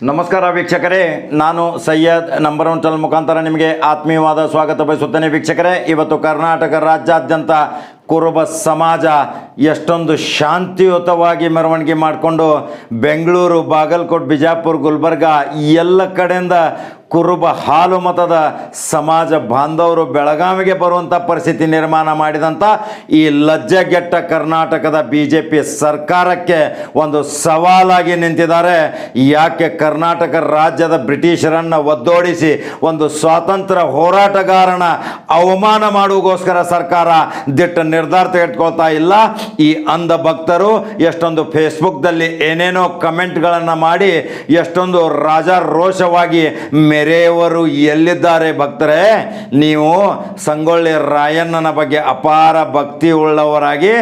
ನಮಸ್ಕಾರ ವೀಕ್ಷಕರೇ, ನಾನು ಸೈಯದ್ ನಂಬರ್ ಒನ್ ಚಾನಲ್ ಮುಖಾಂತರ ನಿಮಗೆ ಆತ್ಮೀಯವಾದ ಸ್ವಾಗತ ಬಯಸುತ್ತೇನೆ ವೀಕ್ಷಕರೇ. ಇವತ್ತು ಕರ್ನಾಟಕ ರಾಜ್ಯಾದ್ಯಂತ ಕುರುಬ ಸಮಾಜ ಎಷ್ಟೊಂದು ಶಾಂತಿಯುತವಾಗಿ ಮೆರವಣಿಗೆ ಮಾಡಿಕೊಂಡು ಬೆಂಗಳೂರು, ಬಾಗಲಕೋಟ್, ಬಿಜಾಪುರ, ಗುಲ್ಬರ್ಗ ಎಲ್ಲ ಕಡೆಯಿಂದ ಕುರುಬ ಹಾಲು ಮತದ ಸಮಾಜ ಬಾಂಧವರು ಬೆಳಗಾವಿಗೆ ಬರುವಂಥ ಪರಿಸ್ಥಿತಿ ನಿರ್ಮಾಣ ಮಾಡಿದಂಥ ಈ ಲಜ್ಜೆಗೆಟ್ಟ ಕರ್ನಾಟಕದ ಬಿ ಜೆ ಪಿ ಸರ್ಕಾರಕ್ಕೆ ಒಂದು ಸವಾಲಾಗಿ ನಿಂತಿದ್ದಾರೆ. ಯಾಕೆ ಕರ್ನಾಟಕ ರಾಜ್ಯದ ಬ್ರಿಟಿಷರನ್ನು ಒದ್ದೋಡಿಸಿ ಒಂದು ಸ್ವಾತಂತ್ರ್ಯ ಹೋರಾಟಗಾರನ ಅವಮಾನ ಮಾಡುವಗೋಸ್ಕರ ಸರ್ಕಾರ ದಿಟ್ಟ ನಿರ್ಧಾರ ತೆಗೆದುಕೊಳ್ತಾ ಇಲ್ಲ. ಈ ಅಂಧ ಭಕ್ತರು ಎಷ್ಟೊಂದು ಫೇಸ್ಬುಕ್ದಲ್ಲಿ ಏನೇನೋ ಕಮೆಂಟ್ಗಳನ್ನು ಮಾಡಿ ಎಷ್ಟೊಂದು ರಾಜಾರೋಷವಾಗಿ ಮೆರೆಯವರು ಎಲ್ಲಿದ್ದಾರೆ ಭಕ್ತರೇ? ನೀವು ಸಂಗೊಳ್ಳಿ ರಾಯಣ್ಣನ ಬಗ್ಗೆ ಅಪಾರ ಭಕ್ತಿ ಉಳ್ಳವರಾಗಿ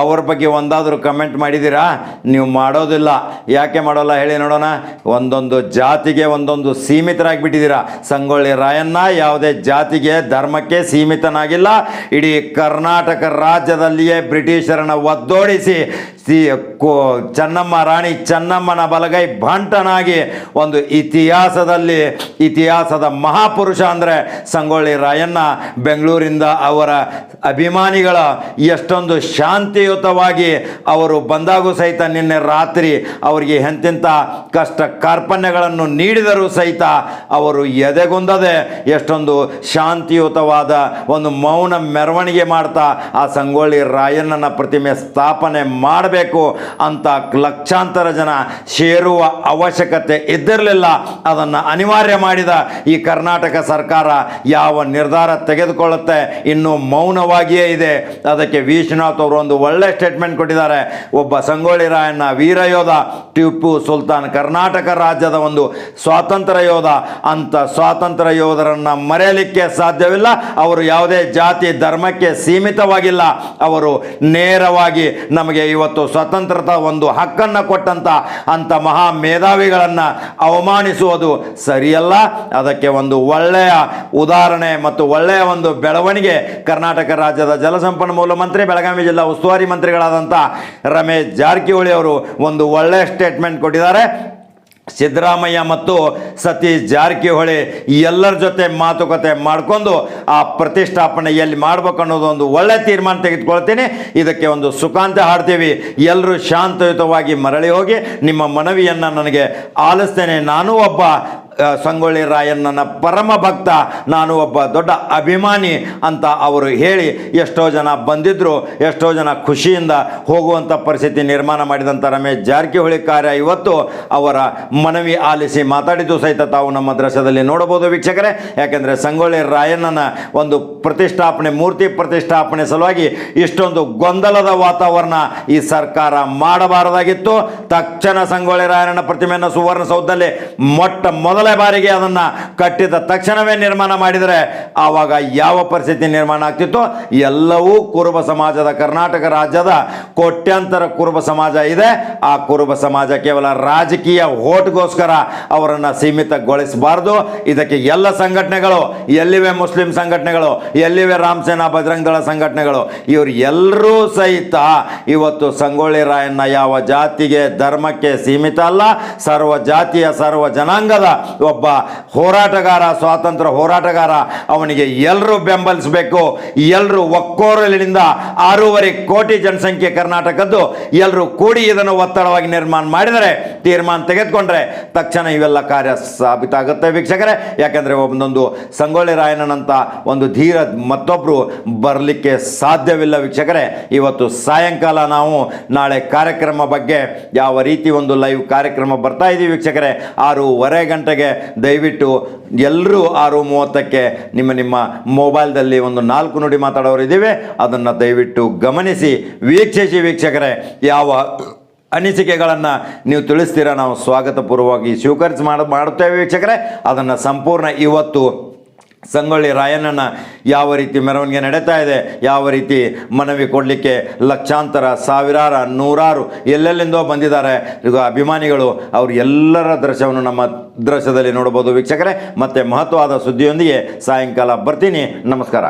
ಅವ್ರ ಬಗ್ಗೆ ಒಂದಾದರೂ ಕಮೆಂಟ್ ಮಾಡಿದ್ದೀರಾ? ನೀವು ಮಾಡೋದಿಲ್ಲ. ಯಾಕೆ ಮಾಡೋಲ್ಲ ಹೇಳಿ ನೋಡೋಣ. ಒಂದೊಂದು ಜಾತಿಗೆ ಒಂದೊಂದು ಸೀಮಿತರಾಗಿಬಿಟ್ಟಿದ್ದೀರಾ? ಸಂಗೊಳ್ಳಿ ರಾಯಣ್ಣ ಯಾವುದೇ ಜಾತಿಗೆ ಧರ್ಮಕ್ಕೆ ಸೀಮಿತನಾಗಿಲ್ಲ. ಇಡೀ ಕರ್ನಾಟಕ ರಾಜ್ಯದಲ್ಲಿಯೇ ಬ್ರಿಟಿಷರನ್ನು ಒದ್ದೋಡಿಸಿ ಸಿ ಚೆನ್ನಮ್ಮ ರಾಣಿ ಚೆನ್ನಮ್ಮನ ಬಲಗೈ ಭಂಟನಾಗಿ ಒಂದು ಇತಿಹಾಸದಲ್ಲಿ, ಇತಿಹಾಸದ ಮಹಾಪುರುಷ ಅಂದರೆ ಸಂಗೊಳ್ಳಿ ರಾಯಣ್ಣ, ಬೆಂಗಳೂರಿಂದ ಅವರ ಅಭಿಮಾನಿಗಳ ಎಷ್ಟೊಂದು ಶಾಂತಿಯುತವಾಗಿ ಅವರು ಬಂದಾಗೂ ಸಹಿತ ನಿನ್ನೆ ರಾತ್ರಿ ಅವರಿಗೆ ಎಂತೆಂಥ ಕಷ್ಟ ಕಾರ್ಪಣ್ಯಗಳನ್ನು ನೀಡಿದರೂ ಸಹಿತ ಅವರು ಎದೆಗುಂದದೆ ಎಷ್ಟೊಂದು ಶಾಂತಿಯುತವಾದ ಒಂದು ಮೌನ ಮೆರವಣಿಗೆ ಮಾಡ್ತಾ ಆ ಸಂಗೊಳ್ಳಿ ರಾಯಣ್ಣನ ಪ್ರತಿಮೆ ಸ್ಥಾಪನೆ ಮಾಡಬೇಕು ಅಂತ ಲಕ್ಷಾಂತರ ಜನ ಸೇರುವ ಅವಶ್ಯಕತೆ ಇದ್ದಿರಲಿಲ್ಲ. ಅದನ್ನು ಅನಿವಾರ್ಯ ಮಾಡಿದ ಈ ಕರ್ನಾಟಕ ಸರ್ಕಾರ ಯಾವ ನಿರ್ಧಾರ ತೆಗೆದುಕೊಳ್ಳುತ್ತೆ ಇನ್ನೂ ಮೌನವಾಗಿಯೇ ಇದೆ. ಅದಕ್ಕೆ ವಿಶ್ವನಾಥ್ ಅವರು ಒಂದು ಒಳ್ಳೆ ಸ್ಟೇಟ್ಮೆಂಟ್ ಕೊಟ್ಟಿದ್ದಾರೆ. ಒಬ್ಬ ಸಂಗೊಳ್ಳಿ ರಾಯಣ್ಣ ವೀರ ಯೋಧ, ಟಿಪ್ಪು ಸುಲ್ತಾನ್ ಕರ್ನಾಟಕ ರಾಜ್ಯದ ಒಂದು ಸ್ವಾತಂತ್ರ್ಯ ಯೋಧ. ಅಂತ ಸ್ವಾತಂತ್ರ್ಯ ಯೋಧರನ್ನು ಮರೆಯಲಿಕ್ಕೆ ಸಾಧ್ಯವಿಲ್ಲ. ಅವರು ಯಾವುದೇ ಜಾತಿ, ಧರ್ಮಕ್ಕೆ ಸೀಮಿತವಾಗಿಲ್ಲ. ಅವರು ನೇರವಾಗಿ ನಮಗೆ ಇವತ್ತು ಸ್ವತಂತ್ರತ ಒಂದು ಹಕ್ಕನ್ನು ಕೊಟ್ಟಂತ ಅಂಥ ಮಹಾ ಮೇಧಾವಿಗಳನ್ನು ಅವಮಾನಿಸುವುದು ಸರಿಯಲ್ಲ. ಅದಕ್ಕೆ ಒಂದು ಒಳ್ಳೆಯ ಉದಾಹರಣೆ ಮತ್ತು ಒಳ್ಳೆಯ ಒಂದು ಬೆಳವಣಿಗೆ ಕರ್ನಾಟಕ ರಾಜ್ಯದ ಜಲಸಂಪನ್ಮೂಲ ಮಂತ್ರಿ, ಬೆಳಗಾವಿ ಜಿಲ್ಲಾ ಉಸ್ತುವಾರಿ ಮಂತ್ರಿಗಳಾದಂಥ ರಮೇಶ್ ಜಾರಕಿಹೊಳಿ ಅವರು ಒಂದು ಒಳ್ಳೆಯ ಸ್ಟೇಟ್ಮೆಂಟ್ ಕೊಟ್ಟಿದ್ದಾರೆ. ಸಿದ್ದರಾಮಯ್ಯ ಮತ್ತು ಸತೀಶ್ ಜಾರಕಿಹೊಳಿ ಎಲ್ಲರ ಜೊತೆ ಮಾತುಕತೆ ಮಾಡಿಕೊಂಡು ಆ ಪ್ರತಿಷ್ಠಾಪನೆ ಎಲ್ಲಿ ಮಾಡ್ಬೇಕು ಅನ್ನೋದು ಒಂದು ಒಳ್ಳೆ ತೀರ್ಮಾನ ತೆಗೆದುಕೊಳ್ತೀನಿ. ಇದಕ್ಕೆ ಒಂದು ಸುಖಾಂತ ಹಾಡ್ತೀವಿ. ಎಲ್ಲರೂ ಶಾಂತಯುತವಾಗಿ ಮರಳಿ ಹೋಗಿ ನಿಮ್ಮ ಮನವಿಯನ್ನು ನನಗೆ ಆಲಿಸ್ತೇನೆ. ನಾನು ಒಬ್ಬ ಸಂಗೊಳ್ಳಿ ರಾಯಣ್ಣನ ಪರಮ ಭಕ್ತ, ನಾನು ಒಬ್ಬ ದೊಡ್ಡ ಅಭಿಮಾನಿ ಅಂತ ಅವರು ಹೇಳಿ ಎಷ್ಟೋ ಜನ ಬಂದಿದ್ದರು ಎಷ್ಟೋ ಜನ ಖುಷಿಯಿಂದ ಹೋಗುವಂಥ ಪರಿಸ್ಥಿತಿ ನಿರ್ಮಾಣ ಮಾಡಿದಂಥ ರಮೇಶ್ ಜಾರಕಿಹೊಳಿ ಕಾರ್ಯ ಇವತ್ತು ಅವರ ಮನವಿ ಆಲಿಸಿ ಮಾತಾಡಿದ್ದು ಸಹಿತ ತಾವು ನಮ್ಮ ದೃಶ್ಯದಲ್ಲಿ ನೋಡಬಹುದು ವೀಕ್ಷಕರೇ. ಯಾಕೆಂದರೆ ಸಂಗೊಳ್ಳಿ ರಾಯಣ್ಣನ ಒಂದು ಪ್ರತಿಷ್ಠಾಪನೆ, ಮೂರ್ತಿ ಪ್ರತಿಷ್ಠಾಪನೆ ಸಲುವಾಗಿ ಇಷ್ಟೊಂದು ಗೊಂದಲದ ವಾತಾವರಣ ಈ ಸರ್ಕಾರ ಮಾಡಬಾರದಾಗಿತ್ತು. ತಕ್ಷಣ ಸಂಗೊಳ್ಳಿ ರಾಯಣ್ಣ ಪ್ರತಿಮೆಯನ್ನು ಸುವರ್ಣಸೌಧದಲ್ಲಿ ಮೊಟ್ಟ ಮೊದಲ ಬಾರಿಗೆ ಅದನ್ನು ಕಟ್ಟಿದ ತಕ್ಷಣವೇ ನಿರ್ಮಾಣ ಮಾಡಿದರೆ ಆವಾಗ ಯಾವ ಪರಿಸ್ಥಿತಿ ನಿರ್ಮಾಣ ಆಗ್ತಿತ್ತು? ಎಲ್ಲವೂ ಕುರುಬ ಸಮಾಜದ, ಕರ್ನಾಟಕ ರಾಜ್ಯದ ಕೋಟ್ಯಾಂತರ ಕುರುಬ ಸಮಾಜ ಇದೆ. ಆ ಕುರುಬ ಸಮಾಜ ಕೇವಲ ರಾಜಕೀಯ ಓಟ್ಗೋಸ್ಕರ ಅವರನ್ನು ಸೀಮಿತಗೊಳಿಸಬಾರ್ದು. ಇದಕ್ಕೆ ಎಲ್ಲ ಸಂಘಟನೆಗಳು, ಎಲ್ಲಿವೆ ಮುಸ್ಲಿಂ ಸಂಘಟನೆಗಳು, ಎಲ್ಲಿವೆ ರಾಮಸೇನಾ ಬಜರಂಗ್ ದಳ ಸಂಘಟನೆಗಳು, ಇವರು ಎಲ್ಲರೂ ಸಹಿತ ಇವತ್ತು ಸಂಗೊಳ್ಳಿ ರಾಯಣ್ಣ ಯಾವ ಜಾತಿಗೆ, ಧರ್ಮಕ್ಕೆ ಸೀಮಿತ ಅಲ್ಲ, ಸರ್ವ ಜಾತಿಯ, ಸರ್ವ ಜನಾಂಗದ ಒಬ್ಬ ಹೋರಾಟಗಾರ, ಸ್ವಾತಂತ್ರ್ಯ ಹೋರಾಟಗಾರ, ಅವನಿಗೆ ಎಲ್ಲರೂ ಬೆಂಬಲಿಸಬೇಕು. ಎಲ್ಲರೂ ಒಕ್ಕೋರಲಿನಿಂದ ಆರೂವರೆ ಕೋಟಿ ಜನಸಂಖ್ಯೆ ಕರ್ನಾಟಕದ್ದು ಎಲ್ಲರೂ ಕೂಡಿ ಇದನ್ನು ಒತ್ತಡವಾಗಿ ನಿರ್ಮಾಣ ಮಾಡಿದರೆ, ತೀರ್ಮಾನ ತೆಗೆದುಕೊಂಡ್ರೆ ತಕ್ಷಣ ಇವೆಲ್ಲ ಕಾರ್ಯ ಸಾಬೀತಾಗುತ್ತೆ ವೀಕ್ಷಕರೇ. ಯಾಕೆಂದರೆ ಒಂದೊಂದು ಸಂಗೊಳ್ಳಿ ರಾಯಣ್ಣನಂತ ಒಂದು ಧೀರ ಮತ್ತೊಬ್ಬರು ಬರಲಿಕ್ಕೆ ಸಾಧ್ಯವಿಲ್ಲ ವೀಕ್ಷಕರೇ. ಇವತ್ತು ಸಾಯಂಕಾಲ ನಾವು ನಾಳೆ ಕಾರ್ಯಕ್ರಮ ಬಗ್ಗೆ ಯಾವ ರೀತಿ ಒಂದು ಲೈವ್ ಕಾರ್ಯಕ್ರಮ ಬರ್ತಾ ಇದ್ದೀವಿ ವೀಕ್ಷಕರೇ. ಆರೂವರೆ ಗಂಟೆಗೆ ದಯವಿಟ್ಟು ಎಲ್ಲರೂ ಆರು ಮೂವತ್ತಕ್ಕೆ ನಿಮ್ಮ ನಿಮ್ಮ ಮೊಬೈಲ್ದಲ್ಲಿ ಒಂದು ನಾಲ್ಕು ನುಡಿ ಮಾತಾಡೋರು ಇದ್ದೀವಿ. ಅದನ್ನು ದಯವಿಟ್ಟು ಗಮನಿಸಿ. ವೀಕ್ಷಿಸಿ ವೀಕ್ಷಕರೇ, ಯಾವ ಅನಿಸಿಕೆಗಳನ್ನು ನೀವು ತಿಳಿಸ್ತೀರಾ ನಾವು ಸ್ವಾಗತಪೂರ್ವವಾಗಿ ಸ್ವೀಕರಿಸಿ ಮಾಡ ಮಾಡುತ್ತೇವೆ ವೀಕ್ಷಕರೇ. ಅದನ್ನು ಸಂಪೂರ್ಣ ಇವತ್ತು ಸಂಗೊಳ್ಳಿ ರಾಯಣ್ಣನ ಯಾವ ರೀತಿ ಮೆರವಣಿಗೆ ನಡೀತಾ ಇದೆ, ಯಾವ ರೀತಿ ಮನವಿ ಕೊಡಲಿಕ್ಕೆ ಲಕ್ಷಾಂತರ, ಸಾವಿರಾರು, ನೂರಾರು ಎಲ್ಲೆಲ್ಲಿಂದೋ ಬಂದಿದ್ದಾರೆ. ಈಗ ಅಭಿಮಾನಿಗಳು ಅವರು ಎಲ್ಲರ ದೃಶ್ಯವನ್ನು ನಮ್ಮ ದೃಶ್ಯದಲ್ಲಿ ನೋಡ್ಬೋದು ವೀಕ್ಷಕರೇ, ಮತ್ತು ಮಹತ್ವವಾದ ಸುದ್ದಿಯೊಂದಿಗೆ ಸಾಯಂಕಾಲ ಬರ್ತೀನಿ. ನಮಸ್ಕಾರ.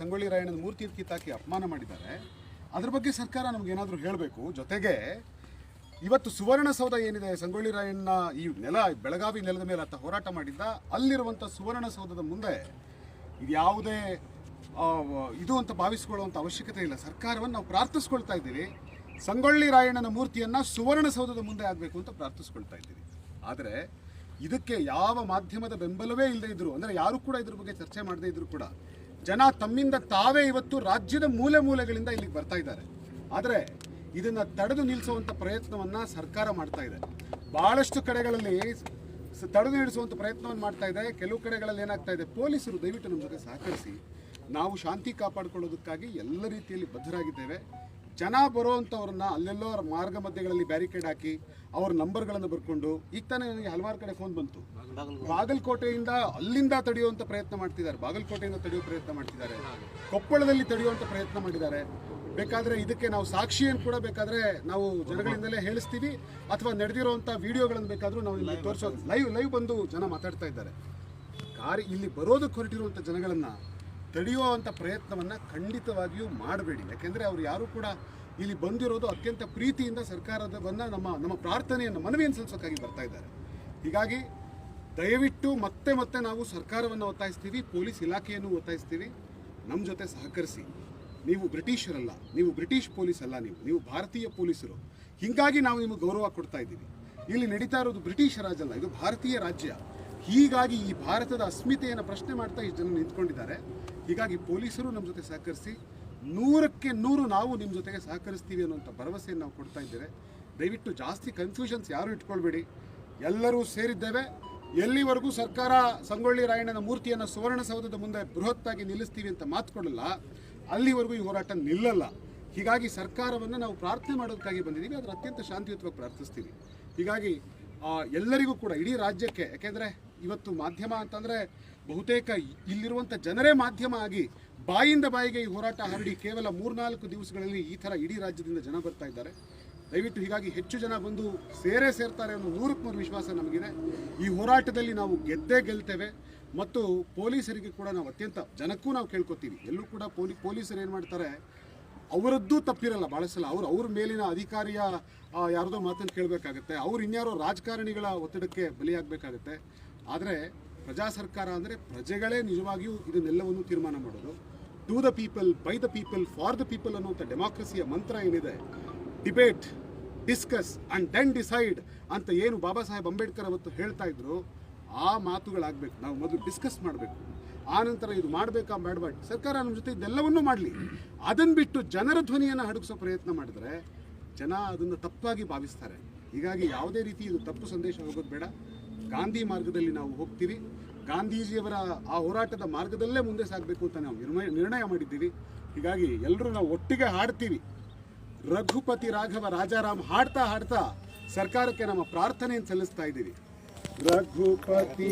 ಸಂಗೊಳ್ಳಿ ರಾಯಣ್ಣನ ಮೂರ್ತಿ ಕಿತ್ತಾಕಿ ಅಪಮಾನ ಮಾಡಿದ್ದಾರೆ. ಅದ್ರ ಬಗ್ಗೆ ಸರ್ಕಾರ ನಮಗೇನಾದರೂ ಹೇಳಬೇಕು? ಜೊತೆಗೆ ಇವತ್ತು ಸುವರ್ಣಸೌಧ ಏನಿದೆ? ಸಂಗೊಳ್ಳಿ ರಾಯಣ್ಣ ಈ ನೆಲ, ಬೆಳಗಾವಿ ನೆಲದ ಮೇಲೆ ಆತ ಹೋರಾಟ ಮಾಡಿದ್ದ ಅಲ್ಲಿರುವಂಥ ಸುವರ್ಣಸೌಧದ ಮುಂದೆ ಇದು ಯಾವುದೇ ಇದು ಅಂತ ಭಾವಿಸ್ಕೊಳ್ಳುವಂಥ ಅವಶ್ಯಕತೆ ಇಲ್ಲ. ಸರ್ಕಾರವನ್ನು ನಾವು ಪ್ರಾರ್ಥಿಸ್ಕೊಳ್ತಾ ಇದ್ದೀವಿ. ಸಂಗೊಳ್ಳಿ ರಾಯಣ್ಣನ ಮೂರ್ತಿಯನ್ನು ಸುವರ್ಣಸೌಧದ ಮುಂದೆ ಆಗಬೇಕು ಅಂತ ಪ್ರಾರ್ಥಿಸ್ಕೊಳ್ತಾ ಇದ್ದೀವಿ. ಆದರೆ ಇದಕ್ಕೆ ಯಾವ ಮಾಧ್ಯಮದ ಬೆಂಬಲವೇ ಇಲ್ಲದೆ ಇದ್ರು, ಅಂದರೆ ಯಾರು ಕೂಡ ಇದ್ರ ಬಗ್ಗೆ ಚರ್ಚೆ ಮಾಡದೇ ಇದ್ರು ಕೂಡ ಜನ ತಮ್ಮಿಂದ ತಾವೇ ಇವತ್ತು ರಾಜ್ಯದ ಮೂಲೆ ಮೂಲೆಗಳಿಂದ ಇಲ್ಲಿಗೆ ಬರ್ತಾ ಇದ್ದಾರೆ. ಆದರೆ ಇದನ್ನು ತಡೆದು ನಿಲ್ಲಿಸುವಂಥ ಪ್ರಯತ್ನವನ್ನು ಸರ್ಕಾರ ಮಾಡ್ತಾ ಇದೆ. ಭಾಳಷ್ಟು ಕಡೆಗಳಲ್ಲಿ ತಡೆದು ನಿಲ್ಲಿಸುವಂಥ ಪ್ರಯತ್ನವನ್ನು ಮಾಡ್ತಾ ಇದೆ. ಕೆಲವು ಕಡೆಗಳಲ್ಲಿ ಏನಾಗ್ತಾ ಇದೆ, ಪೊಲೀಸರು ದಯವಿಟ್ಟು ನಮ್ಮ ಜೊತೆ ಸಹಕರಿಸಿ, ನಾವು ಶಾಂತಿ ಕಾಪಾಡಿಕೊಳ್ಳೋದಕ್ಕಾಗಿ ಎಲ್ಲ ರೀತಿಯಲ್ಲಿ ಬದ್ಧರಾಗಿದ್ದೇವೆ. ಜನ ಬರುವಂಥವ್ರನ್ನ ಅಲ್ಲೆಲ್ಲೋ ಮಾರ್ಗ ಮಧ್ಯಗಳಲ್ಲಿ ಬ್ಯಾರಿಕೇಡ್ ಹಾಕಿ ಅವ್ರ ನಂಬರ್ಗಳನ್ನು ಬರ್ಕೊಂಡು, ಈಗ ತಾನೇ ನನಗೆ ಹಲವಾರು ಕಡೆ ಫೋನ್ ಬಂತು. ಬಾಗಲಕೋಟೆಯಿಂದ ಅಲ್ಲಿಂದ ತಡೆಯುವಂಥ ಪ್ರಯತ್ನ ಮಾಡ್ತಿದ್ದಾರೆ. ಬಾಗಲಕೋಟೆಯಿಂದ ತಡೆಯುವ ಪ್ರಯತ್ನ ಮಾಡ್ತಿದ್ದಾರೆ. ಕೊಪ್ಪಳದಲ್ಲಿ ತಡೆಯುವಂಥ ಪ್ರಯತ್ನ ಮಾಡಿದ್ದಾರೆ. ಬೇಕಾದರೆ ಇದಕ್ಕೆ ನಾವು ಸಾಕ್ಷಿಯನ್ನು ಕೂಡ ಬೇಕಾದರೆ ನಾವು ಜನಗಳಿಂದಲೇ ಹೇಳಿಸ್ತೀವಿ. ಅಥವಾ ನಡೆದಿರುವಂಥ ವಿಡಿಯೋಗಳನ್ನು ಬೇಕಾದರೂ ನಾವು ಇಲ್ಲಿ ತೋರಿಸೋದು ಲೈವ್ ಲೈವ್ ಬಂದು ಜನ ಮಾತಾಡ್ತಾ ಇದ್ದಾರೆ. ಕಾರಿ ಇಲ್ಲಿ ಬರೋದಕ್ಕೆ ಹೊರಟಿರುವಂಥ ಜನಗಳನ್ನು ತಡೆಯುವಂಥ ಪ್ರಯತ್ನವನ್ನು ಖಂಡಿತವಾಗಿಯೂ ಮಾಡಬೇಡಿ. ಯಾಕೆಂದರೆ ಅವರು ಯಾರೂ ಕೂಡ ಇಲ್ಲಿ ಬಂದಿರೋದು ಅತ್ಯಂತ ಪ್ರೀತಿಯಿಂದ ಸರ್ಕಾರದವನ್ನು ನಮ್ಮ ನಮ್ಮ ಪ್ರಾರ್ಥನೆಯನ್ನು ಮನವಿಯನ್ನು ಸಲ್ಲಿಸೋಕ್ಕಾಗಿ ಬರ್ತಾ ಇದ್ದಾರೆ. ಹೀಗಾಗಿ ದಯವಿಟ್ಟು ಮತ್ತೆ ಮತ್ತೆ ನಾವು ಸರ್ಕಾರವನ್ನು ಒತ್ತಾಯಿಸ್ತೀವಿ, ಪೊಲೀಸ್ ಇಲಾಖೆಯನ್ನು ಒತ್ತಾಯಿಸ್ತೀವಿ. ನಮ್ಮ ಜೊತೆ ಸಹಕರಿಸಿ. ನೀವು ಬ್ರಿಟಿಷರಲ್ಲ, ನೀವು ಬ್ರಿಟಿಷ್ ಪೊಲೀಸ್ ಅಲ್ಲ ನೀವು ನೀವು ಭಾರತೀಯ ಪೊಲೀಸರು. ಹೀಗಾಗಿ ನಾವು ನಿಮಗೆ ಗೌರವ ಕೊಡ್ತಾ ಇದ್ದೀವಿ. ಇಲ್ಲಿ ನಡೀತಾ ಇರೋದು ಬ್ರಿಟಿಷ್ ರಾಜ್ ಅಲ್ಲ ಇದು ಭಾರತೀಯ ರಾಜ್ಯ. ಹೀಗಾಗಿ ಈ ಭಾರತದ ಅಸ್ಮಿತೆಯನ್ನು ಪ್ರಶ್ನೆ ಮಾಡ್ತಾ ಈ ಜನ ನಿಂತ್ಕೊಂಡಿದ್ದಾರೆ. ಹೀಗಾಗಿ ಪೊಲೀಸರು ನಮ್ಮ ಜೊತೆ ಸಹಕರಿಸಿ ನೂರಕ್ಕೆ ನೂರು ನಾವು ನಿಮ್ಮ ಜೊತೆಗೆ ಸಹಕರಿಸ್ತೀವಿ ಅನ್ನೋಂಥ ಭರವಸೆಯನ್ನು ನಾವು ಕೊಡ್ತಾ ಇದ್ದೇವೆ. ದಯವಿಟ್ಟು ಜಾಸ್ತಿ ಕನ್ಫ್ಯೂಷನ್ಸ್ ಯಾರು ಇಟ್ಕೊಳ್ಬೇಡಿ. ಎಲ್ಲರೂ ಸೇರಿದ್ದೇವೆ. ಎಲ್ಲಿವರೆಗೂ ಸರ್ಕಾರ ಸಂಗೊಳ್ಳಿ ರಾಯಣ್ಣನ ಮೂರ್ತಿಯನ್ನು ಸುವರ್ಣಸೌಧದ ಮುಂದೆ ಬೃಹತ್ತಾಗಿ ನಿಲ್ಲಿಸ್ತೀವಿ ಅಂತ ಮಾತು ಕೊಡಲ್ಲ ಅಲ್ಲಿವರೆಗೂ ಈ ಹೋರಾಟ ನಿಲ್ಲಲ್ಲ. ಹೀಗಾಗಿ ಸರ್ಕಾರವನ್ನು ನಾವು ಪ್ರಾರ್ಥನೆ ಮಾಡೋದಕ್ಕಾಗಿ ಬಂದಿದ್ದೀವಿ. ಅದರ ಅತ್ಯಂತ ಶಾಂತಿಯುತವಾಗಿ ಪ್ರಾರ್ಥಿಸ್ತೀವಿ. ಹೀಗಾಗಿ ಎಲ್ಲರಿಗೂ ಕೂಡ ಇಡೀ ರಾಜ್ಯಕ್ಕೆ, ಯಾಕೆಂದರೆ ಇವತ್ತು ಮಾಧ್ಯಮ ಅಂತಂದರೆ ಬಹುತೇಕ ಇಲ್ಲಿರುವಂಥ ಜನರೇ ಮಾಧ್ಯಮ ಆಗಿ ಬಾಯಿಂದ ಬಾಯಿಗೆ ಈ ಹೋರಾಟ ಹರಡಿ ಕೇವಲ ಮೂರ್ನಾಲ್ಕು ದಿವಸಗಳಲ್ಲಿ ಈ ಥರ ಇಡೀ ರಾಜ್ಯದಿಂದ ಜನ ಬರ್ತಾ ಇದ್ದಾರೆ. ದಯವಿಟ್ಟು ಹೀಗಾಗಿ ಹೆಚ್ಚು ಜನ ಬಂದು ಸೇರೇ ಸೇರ್ತಾರೆ ಅನ್ನೋ ನೂರಕ್ಕೆ ಮೂರು ವಿಶ್ವಾಸ ನಮಗಿದೆ. ಈ ಹೋರಾಟದಲ್ಲಿ ನಾವು ಗೆದ್ದೇ ಗೆಲ್ತೇವೆ ಮತ್ತು ಪೊಲೀಸರಿಗೆ ಕೂಡ ನಾವು ಅತ್ಯಂತ ಜನಕ್ಕೂ ನಾವು ಕೇಳ್ಕೊತೀವಿ. ಎಲ್ಲೂ ಕೂಡ ಪೊಲಿ, ಪೊಲೀಸರು ಏನು ಮಾಡ್ತಾರೆ, ಅವರದ್ದು ತಪ್ಪಿರಲ್ಲ. ಭಾಳ ಸಲ ಅವ್ರು, ಅವ್ರ ಮೇಲಿನ ಅಧಿಕಾರಿಯ ಯಾರದೋ ಯಾರ್ದೋ ಮಾತನ್ನು ಕೇಳಬೇಕಾಗತ್ತೆ. ಅವ್ರು ಇನ್ಯಾರೋ ರಾಜಕಾರಣಿಗಳ ಒತ್ತಡಕ್ಕೆ ಬಲಿಯಾಗಬೇಕಾಗತ್ತೆ. ಆದರೆ ಪ್ರಜಾ ಸರ್ಕಾರ ಅಂದರೆ ಪ್ರಜೆಗಳೇ ನಿಜವಾಗಿಯೂ ಇದನ್ನೆಲ್ಲವನ್ನು ತೀರ್ಮಾನ ಮಾಡೋದು. To the people by the people for the people ಅನ್ನುವಂಥ ಡೆಮಾಕ್ರಸಿಯ ಮಂತ್ರ ಏನಿದೆ? Debate discuss and then decide ಅಂತ ಏನು ಬಾಬಾ ಸಾಹೇಬ್ ಅಂಬೇಡ್ಕರ್ ಅವತ್ತು ಹೇಳ್ತಾ ಇದ್ರು, ಆ ಮಾತುಗಳಾಗಬೇಕು. ನಾವು ಮೊದಲು ಡಿಸ್ಕಸ್ ಮಾಡಬೇಕು. ಆ ನಂತರ ಇದು ಮಾಡಬೇಕಾ ಮಾಡಬಾರ್ದು ಸರ್ಕಾರ ನಮ್ಮ ಜೊತೆ ಇದೆಲ್ಲವನ್ನೂ ಮಾಡಲಿ. ಅದನ್ನು ಬಿಟ್ಟು ಜನರ ಧ್ವನಿಯನ್ನು ಹಡಗಿಸೋ ಪ್ರಯತ್ನ ಮಾಡಿದ್ರೆ ಜನ ಅದನ್ನು ತಪ್ಪಾಗಿ ಭಾವಿಸ್ತಾರೆ. ಹೀಗಾಗಿ ಯಾವುದೇ ರೀತಿ ಇದು ತಪ್ಪು ಸಂದೇಶ ಹೋಗೋದು ಬೇಡ. ಗಾಂಧಿ ಮಾರ್ಗದಲ್ಲಿ ನಾವು ಹೋಗ್ತೀವಿ. ಗಾಂಧೀಜಿಯವರ ಆ ಹೋರಾಟದ ಮಾರ್ಗದಲ್ಲೇ ಮುಂದೆ ಸಾಗಬೇಕು ಅಂತ ನಾವು ನಿರ್ಣಯ ಮಾಡಿದ್ದೀವಿ. ಹೀಗಾಗಿ ಎಲ್ಲರೂ ನಾವು ಒಟ್ಟಿಗೆ ಹಾಡ್ತೀವಿ. ರಘುಪತಿ ರಾಘವ ರಾಜಾರಾಮ್ ಹಾಡ್ತಾ ಹಾಡ್ತಾ ಸರ್ಕಾರಕ್ಕೆ ನಮ್ಮ ಪ್ರಾರ್ಥನೆಯನ್ನು ಸಲ್ಲಿಸ್ತಾ ಇದ್ದೀವಿ. ರಘುಪತಿ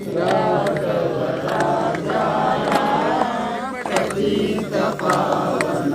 ಭಜಮನ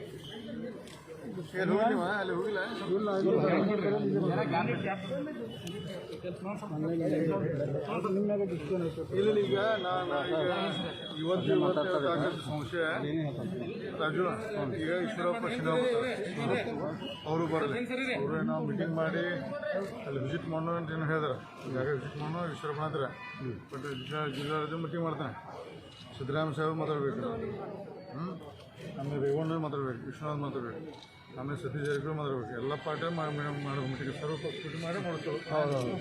ಇಲ್ಲ ಈಗ ನಾನು ಈಗ ಇವತ್ತು ಸಂಶಯ. ರಾಜು, ಈಗ ಈಶ್ವರಪ್ಪ ಶಿವಪ್ಪ ಅವರು ಬರಲಿ. ಅವರು ನಾವು ಮೀಟಿಂಗ್ ಮಾಡಿ ಅಲ್ಲಿ ವಿಸಿಟ್ ಮಾಡೋ ಅಂತ ಏನು ಹೇಳಿದ್ರು. ಈಗ ವಿಸಿಟ್ ಮಾಡೋ ಈಶ್ವರಪ್ಪ ಹತ್ರ ಬಟ್ ಜಿಲ್ಲಾಧಿಕಾರಿ ಮೀಟಿಂಗ್ ಮಾಡ್ತಾನೆ. ಸಿದ್ದರಾಮಯ್ಯ ಸಾಹೇಬ್ ಮಾತಾಡ್ಬೇಕು. ಹ್ಞೂ ಆಮೇಲೆ ರೇವಣ್ಣ ಮಾತಾಡ್ಬೇಕು, ವಿಶ್ವನಾಥ್ ಮಾತಾಡ್ಬೇಕು. ಆಮೇಲೆ ಸತೀಶ್ ಜಾರಕಿಹೊಳಿ ಮಾಡಬೇಕು ಎಲ್ಲ ಪಾಠ ಮಾಡಬೇಕು ಸರ್ವ ಪಕ್ಷ ಮಾಡಿ ಮಾಡೇ ಮಾಡ್ತೇವೆ.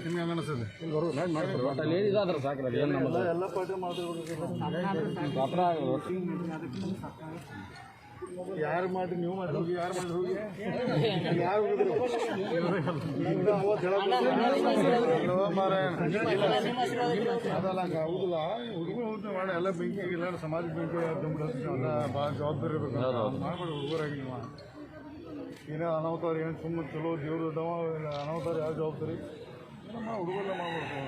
ನಿಮ್ಗೆ ಹಂಗೆ ಅನಿಸ್ತದೆ? ಎಲ್ಲ ಯಾರು ಮಾಡಿ ನೀವು ಮಾಡಿ ಹೋಗಿ ಯಾರು ಮಾಡಿ ಹೋಗಿ? ಯಾರು? ಅದಲ್ಲ ಹಂಗೆ ಹುಡುಗರು ಮಾಡಿ ಎಲ್ಲ ಬೆಂಕಿ ಇಲ್ಲ ಸಮಾಜ ಬೆಂಕಿ ಎಲ್ಲ ಭಾಳ ಜವಾಬ್ದಾರಿ ಇರಬೇಕು ಮಾಡ್ಬೇಡಿ ಹುಡುಗರಾಗಿ ನೀವು. ಏನೇ ಅನಾಹುತಾರ ಏನು ಸುಮ್ಮನೆ ಚಲೋ ದೇವ್ರ ಇದ್ದಾವ ಅನಾಹುತಾರ ಯಾವ ಜವಾಬ್ದಾರಿ? ನಮ್ಮ ಹುಡುಗರೆಲ್ಲ ಮಾಡ್ಬೇಕು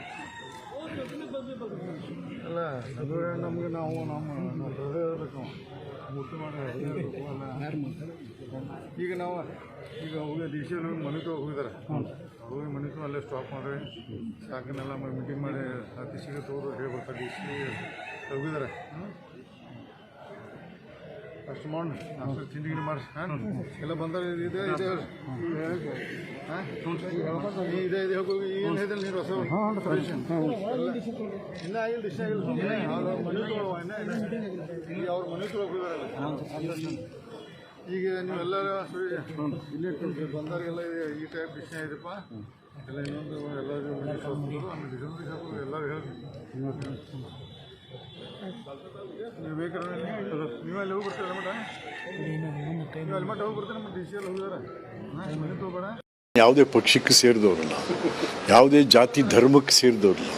ಅಲ್ಲ ನಮಗೆ ನಾವು ನಮ್ಮ ನಮ್ಮ ಹೃದಯ ಇರಬೇಕು. ಮೂರ್ತಿ ಮಾಡಿ ಅಲ್ಲ. ಈಗ ನಾವು, ಈಗ ಹೋಗಿ ಡಿ ಸಿ ಮನೆ ಹೋಗಿದ್ದಾರೆ ಹೋಗಿ ಮನೆ ಅಲ್ಲೇ ಸ್ಟಾಪ್ ಮಾಡಿ, ಸಾಕನ್ನೆಲ್ಲ ಮೀಟಿಂಗ್ ಮಾಡಿ ಸಿಗೆ ತೋರು ಹೇಳಿ ಬರ್ತಾರೆ ಡಿ ಸಿ ಹೋಗಿದ್ದಾರೆ ಅಷ್ಟು ಮಾಡಿ ಅಷ್ಟು ತಿಂಡಿ ಗಿಂಡಿ ಮಾಡಿ ಹಾಂ ಎಲ್ಲ ಬಂದರೆ ಇದೆ ಇದೆ ಹಾಂ ಇದೆ ಇದೆ ಹೋಗಿ ಏನು ಹೇಳಿದ್ರೆ ನೀವು ಹೊಸ ಇಲ್ಲ ಆಗಿಲ್ಲ ಡಿಶ್ ಆಗಿಲ್ಲ. ಅವ್ರ ಮನೆ ತೊಗೊಳುವ ಇಲ್ಲ. ಅವ್ರ ಮನೆ ತೊಗೊಳಕ್ಕೆ ಈಗ ನೀವೆಲ್ಲರ ಇಲ್ಲೇ ಬಂದವರಿಗೆಲ್ಲ ಈ ಟೈಪ್ ಡಿಶ್ ಇದಪ್ಪ ಎಲ್ಲ ಇನ್ನೊಂದು ಎಲ್ಲರಿಗೂ ಎಲ್ಲರೂ ಹೇಳ್ಬೇಕು. ನೀವು ಬೇಕಾದ್ರೆ ನೀವು ಅಲ್ಲಿ ಹೋಗಿ ಬರ್ತೀರ ನೀವು ಅಲ್ಲಿ ಮಟ್ಟ ಹೋಗಿ ಬರ್ತೀರ ನಮ್ಮ ಡಿ ಸಿ ಅಲ್ಲಿ ಹೋಗಿದಾರೆ? ಮನೆ ತೊಗೊಬೇಡ ಯಾವುದೇ ಪಕ್ಷಕ್ಕೆ ಸೇರಿದವರಲ್ಲ. ಯಾವುದೇ ಜಾತಿ ಧರ್ಮಕ್ಕೆ ಸೇರಿದವರಲ್ಲ.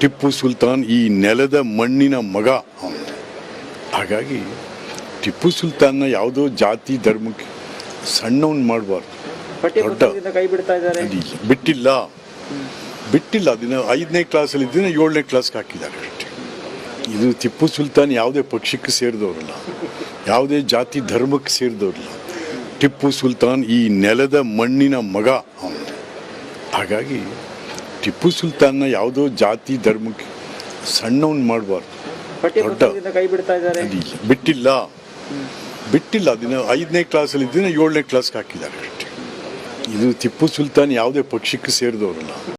ಟಿಪ್ಪು ಸುಲ್ತಾನ್ ಈ ನೆಲದ ಮಣ್ಣಿನ ಮಗ ಅವನು. ಹಾಗಾಗಿ ಟಿಪ್ಪು ಸುಲ್ತಾನ್ನ ಯಾವುದೋ ಜಾತಿ ಧರ್ಮಕ್ಕೆ ಸಣ್ಣವನ್ ಮಾಡಬಾರ್ದು. ದೊಡ್ಡ. ಬಿಟ್ಟಿಲ್ಲ. ಬಿಟ್ಟಿಲ್ಲ. ಅದನ್ನ ಐದನೇ ಕ್ಲಾಸಲ್ಲಿ ಇದ್ದಿನ ಏಳನೇ ಕ್ಲಾಸ್ಗೆ ಹಾಕಿದ್ದಾರೆ ಅಷ್ಟೇ. ಇದು ಟಿಪ್ಪು ಸುಲ್ತಾನ್ ಯಾವುದೇ ಪಕ್ಷಕ್ಕೆ ಸೇರಿದವರಲ್ಲ ಯಾವುದೇ ಜಾತಿ ಧರ್ಮಕ್ಕೆ ಸೇರಿದವರಲ್ಲ ಟಿಪ್ಪು ಸುಲ್ತಾನ್ ಈ ನೆಲದ ಮಣ್ಣಿನ ಮಗ ಅವನು. ಹಾಗಾಗಿ ಟಿಪ್ಪು ಸುಲ್ತಾನ್ನ ಯಾವುದೋ ಜಾತಿ ಧರ್ಮಕ್ಕೆ ಸಣ್ಣವನ್ ಮಾಡಬಾರ್ದು. ದೊಡ್ಡ ಬಿಟ್ಟಿಲ್ಲ. ಬಿಟ್ಟಿಲ್ಲ. ಅದನ್ನ ಐದನೇ ಕ್ಲಾಸಲ್ಲಿ ಇದ್ದಿನ ಏಳನೇ ಕ್ಲಾಸ್ಗೆ ಹಾಕಿದ್ದಾರೆ ಅಷ್ಟೇ. ಇದು ಟಿಪ್ಪು ಸುಲ್ತಾನ್ ಯಾವುದೇ ಪಕ್ಷಕ್ಕೆ ಸೇರಿದವರಲ್ಲ